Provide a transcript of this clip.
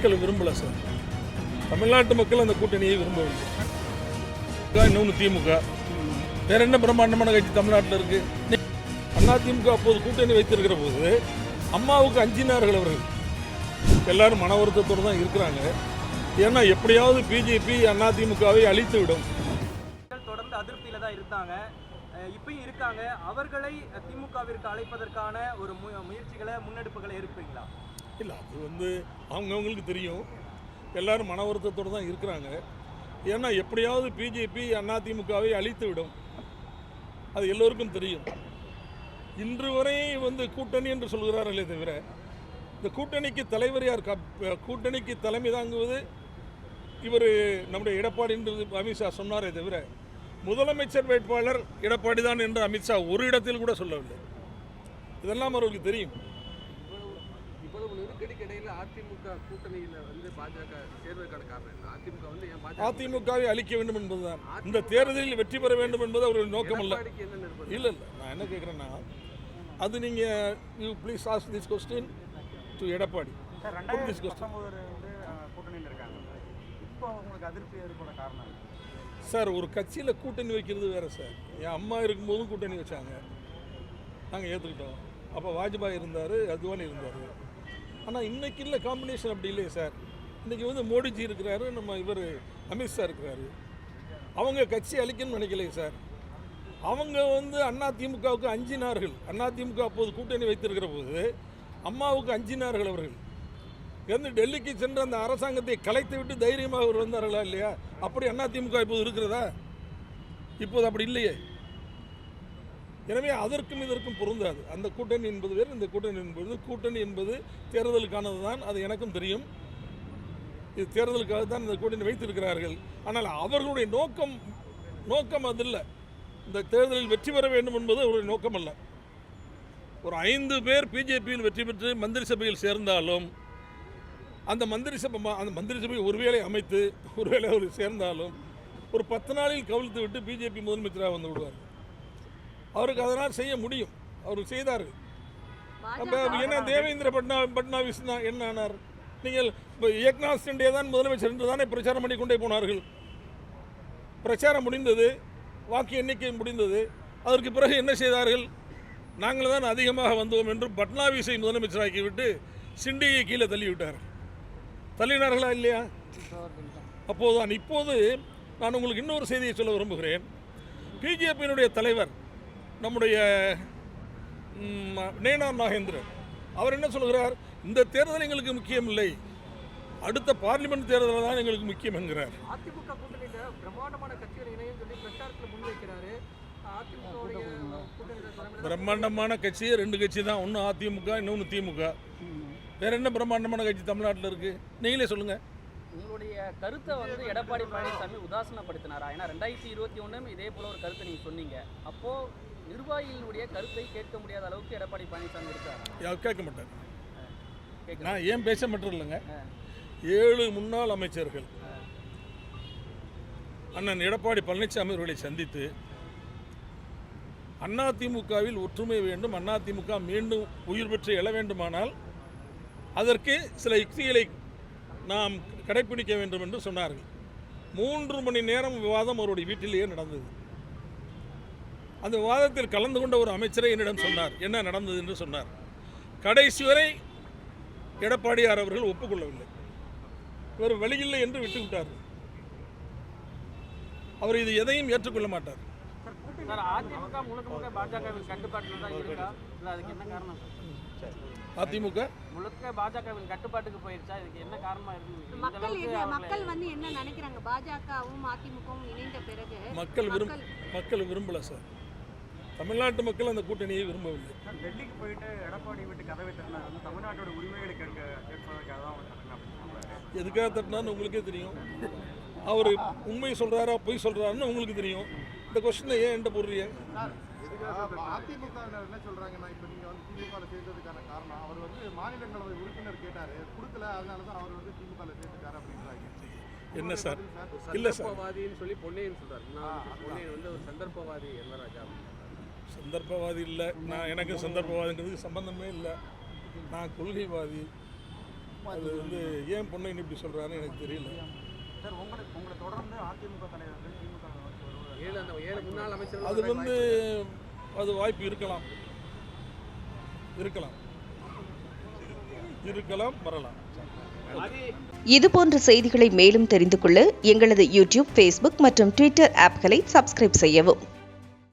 மக்கள் விரும்பல சார். தமிழ்நாட்டு மக்கள் அந்த கூட்டணியை விரும்பவில்லை. இன்னொன்று திமுக. வேற என்ன பிரம்மாண்டமான கட்சி தமிழ்நாட்டில் இருக்கு? அண்ணா திமுக அப்போது கூட்டணி வைத்திருக்கிற போது அம்மாவுக்கு அஞ்சினார்கள் அவர்கள். எல்லாரும் மன வருத்தத்தோடு தான் இருக்கிறாங்க. ஏன்னா எப்படியாவது பிஜேபி அண்ணா திமுகவை அழித்து விடும் தொடர்ந்து அதிருப்தியில தான் இருந்தாங்க அஹ் இப்பயும் இருக்காங்க. அவர்களை திமுகவிற்கு அழைப்பதற்கான ஒரு மு- முயற்சிகளை முன்னெடுப்புகளை இருப்பீங்களா இல்லை அது வந்து அவங்கவுங்களுக்கு தெரியும். எல்லாரும் மன வருத்தத்தோடு தான் இருக்கிறாங்க. ஏன்னா எப்படியாவது பிஜேபி அதிமுகவை அழித்து விடும். அது எல்லோருக்கும் தெரியும். இன்று வரை வந்து கூட்டணி என்று சொல்கிறார்களே தவிர இந்த கூட்டணிக்கு தலைவர் யார்? கப்- கூட்டணிக்கு தலைமை தாங்குவது இவர் நம்முடைய எடப்பாடி என்று அமித்ஷா சொன்னாரே தவிர முதலமைச்சர் வேட்பாளர் எடப்பாடி தான் என்று அமித்ஷா ஒரு இடத்தில் கூட சொல்லவில்லை. இதெல்லாம் அவர்களுக்கு தெரியும். இடையில அதிமுக கூட்டணியில வந்து பாஜக சேர்வதற்கான காரணம் என்ன? அதிமுக வந்து ஏன் பாஜக அதிமுகவை அழிக்க வேண்டும் என்பதுதான். இந்த தேர்தலில் வெற்றி பெற வேண்டும் என்பது அவருடைய நோக்கம் அல்ல. இல்லை இல்லை. நான் என்ன கேட்குறேன்னா அது நீங்கள் you please ask this question to Edappadi. வந்து அஹ், கூட்டணியில் இருக்காங்க. இப்போ உங்களுக்கு அதிருப்தி ஏற்பட காரணம்? சார் ஒரு கட்சியில் கூட்டணி வைக்கிறது வேறு சார். என் அம்மா இருக்கும்போதும் கூட்டணி வச்சாங்க. நாங்கள் ஏற்றுக்கிட்டோம் அப்போ வாஜ்பாய் இருந்தார் அத்வானி இருந்தார். ஆனால் இன்றைக்கி இல்லை காம்பினேஷன் அப்படி இல்லையே சார் இன்றைக்கி வந்து மோடிஜி இருக்கிறாரு நம்ம இவர் அமித்ஷா இருக்கிறாரு. அவங்க கட்சி அழிக்கணும்னு நினைக்கலையே சார் அவங்க வந்து அண்ணா திமுகவுக்கு அஞ்சினார்கள். அண்ணா திமுக அப்போது கூட்டணி வைத்திருக்கிற போது அம்மாவுக்கு அஞ்சினார்கள் அவர்கள். வந்து டெல்லிக்கு சென்று அந்த அரசாங்கத்தை கலைத்து விட்டு தைரியமாக அவர் வந்தார்களா இல்லையா? அப்படி அண்ணா திமுக இப்போது இருக்கிறதா? இப்போது அப்படி இல்லையே. எனவே அதற்கும் இதற்கும் பொருந்தாது. அந்த கூட்டணி என்பது வேறு இந்த கூட்டணி என்பது கூட்டணி என்பது தேர்தலுக்கானது தான் அது எனக்கும் தெரியும். இது தேர்தலுக்காக தான் இந்த கூட்டணி வைத்திருக்கிறார்கள். ஆனால் அவர்களுடைய நோக்கம் நோக்கம் அதில்லை. இந்த தேர்தலில் வெற்றி பெற வேண்டும் என்பது அவருடைய நோக்கம் அல்ல ஒரு ஐந்து பேர் பிஜேபியில் வெற்றி பெற்று மந்திரி சபையில் சேர்ந்தாலும் அந்த மந்திரி சபை அந்த மந்திரி சபையை ஒருவேளை அமைத்து ஒருவேளை அவர் சேர்ந்தாலும் ஒரு பத்து நாளில் கவிழ்த்து விட்டு பிஜேபி முதலமைச்சராக வந்து விடுவார் அவருக்கு அதனால் செய்ய முடியும். அவர் செய்தார்கள் அப்போ என்ன தேவேந்திர பட்னா பட்னாவிஸ் தான் என்ன ஆனார்? நீங்கள் இப்போ ஏக்நாத் சிண்டே தான் முதலமைச்சர் என்று தானே பிரச்சாரம் பண்ணி கொண்டே போனார்கள். பிரச்சாரம் முடிந்தது வாக்கு எண்ணிக்கை முடிந்தது அதற்கு பிறகு என்ன செய்தார்கள்? நாங்கள் தான் அதிகமாக வந்தோம் என்று பட்னாவிஸை முதலமைச்சராக்கிவிட்டு சிண்டியை கீழே தள்ளிவிட்டார். தள்ளினார்களா இல்லையா? அப்போதுதான். இப்போது நான் உங்களுக்கு இன்னொரு செய்தியை சொல்ல விரும்புகிறேன். பிஜேபியினுடைய தலைவர் நம்முடைய ம், நேனார் நாகேந்திரன். அவர் என்ன சொல்கிறார்? இந்த தேர்தல் எங்களுக்கு முக்கியம் இல்லை அடுத்த பார்லிமெண்ட் தேர்தல் தான் எங்களுக்கு முக்கியம் என்கிறார். அதிமுக கூட்டணியில பிரம்மாண்டமான கட்சிகள் இணையம் சொல்லி பிரச்சாரத்துல முன்வைக்கிறாரு பிரம்மாண்டமான கட்சியே ரெண்டு கட்சி தான். ஒன்று அதிமுக இன்னொன்று திமுக. வேற என்ன பிரம்மாண்டமான கட்சி தமிழ்நாட்டில் இருக்கு? நீங்களே சொல்லுங்க. உங்களுடைய கருத்தை வந்து எடப்பாடி பழனிசாமி உதாசனப்படுத்தினாரா? ஏன்னா ரெண்டாயிரத்தி இருபத்தி ஒன்றும் இதே போல ஒரு கருத்தை நீங்கள் சொன்னீங்க. அப்போ நிர்வாகிகளுடைய கருத்தை கேட்க முடியாத அளவுக்கு எடப்பாடி பழனிசாமி இருக்காரா? யார் கேட்க மாட்டார். நான் ஏன் பேச மட்டும் இல்லைங்க? ஏழு முன்னாள் அமைச்சர்கள் அண்ணன் எடப்பாடி பழனிசாமி அவர்களை சந்தித்து அதிமுகவில் ஒற்றுமை வேண்டும் அதிமுக மீண்டும் உயிர் பெற்று எழ வேண்டுமானால் அதற்கு சில யுக்திகளை நாம் கடைப்பிடிக்க வேண்டும் என்று சொன்னார்கள். மூன்று மணி நேரம் விவாதம் அவருடைய வீட்டிலேயே நடந்தது. அந்த விவாதத்தில் கலந்து கொண்ட ஒரு அமைச்சரை என்னிடம் சொன்னார். என்ன நடந்தது என்று சொன்னார். கடைசி வரை எடப்பாடியார் அவர்கள் ஒப்புக்கொள்ளவில்லை. வேறு வழியில்லை என்று விட்டுவிட்டார் அவர் இது எதையும் ஏற்றுக்கொள்ள மாட்டார். சார் அதிமுக முழுக்க பாஜகவின் கட்டுப்பாட்டில் தான் இருக்கா? இல்லை அதுக்கு என்ன காரணம் சார்? அதிமுக? முழுக்க பாஜகவின் கட்டுப்பாட்டுக்கு போயிருச்சா? இதுக்கு என்ன காரணமா இருக்கு? மக்கள் வந்து என்ன நினைக்கிறாங்க? பாஜகவும் அதிமுகவும் இணைந்த பிறகு மக்கள் விரும் மக்கள் மக்கள் விரும்பல சார். தமிழ்நாட்டு மக்கள் அந்த கூட்டணியை விரும்பவில்லை. டெல்லிக்கு போயிட்டு எடப்பாடி வீட்டு கதவை வந்து தமிழ்நாட்டோட உரிமைகளை கேட்க கேட்பதற்காக தான் எதுக்காக தட்டினான்னு உங்களுக்கே தெரியும். அவர் உண்மை சொல்கிறாரா பொய் சொல்கிறாருன்னு உங்களுக்கு தெரியும். இந்த கொஸ்டினை ஏன் என்கிட்ட போடுறீங்க? அதிமுக என்ன சொல்றாங்கன்னா இப்ப நீங்க வந்து திமுக சேர்த்ததுக்கான காரணம். அவர் வந்து மாநிலங்களவை உறுப்பினர் கேட்டாரு. கொடுக்கல அதனால தான் அவர் வந்து திமுக சேர்த்துட்டாரு அப்படின்றாங்க. என்ன சார்? இல்லை சார். சந்தர்ப்பவாதின்னு சொல்லி பொன்னையன் சொல்றாரு. நான் வந்து பொன்னையன் வந்து ஒரு சந்தர்ப்பவாதி எல்வராஜா அப்படின்னு சந்தர்ப்பவாதி இல்லை. நான் எனக்கு சந்தர்ப்பவாதிங்கிறதுக்கு சம்பந்தமே இல்லை. நான் கொள்கைவாதி. அது வந்து ஏன் பொன்னையன் இப்படி சொல்கிறாருன்னு எனக்கு தெரியல. அது வந்து அது வாய்ப்பு இருக்கலாம். இருக்கலாம். இருக்கலாம் வரலாம். இதுபோன்ற செய்திகளை மேலும் தெரிந்து கொள்ள எங்களது யூடியூப் ஃபேஸ்புக் மற்றும் ட்விட்டர் ஆப்களை சப்ஸ்கிரைப் செய்யவும்.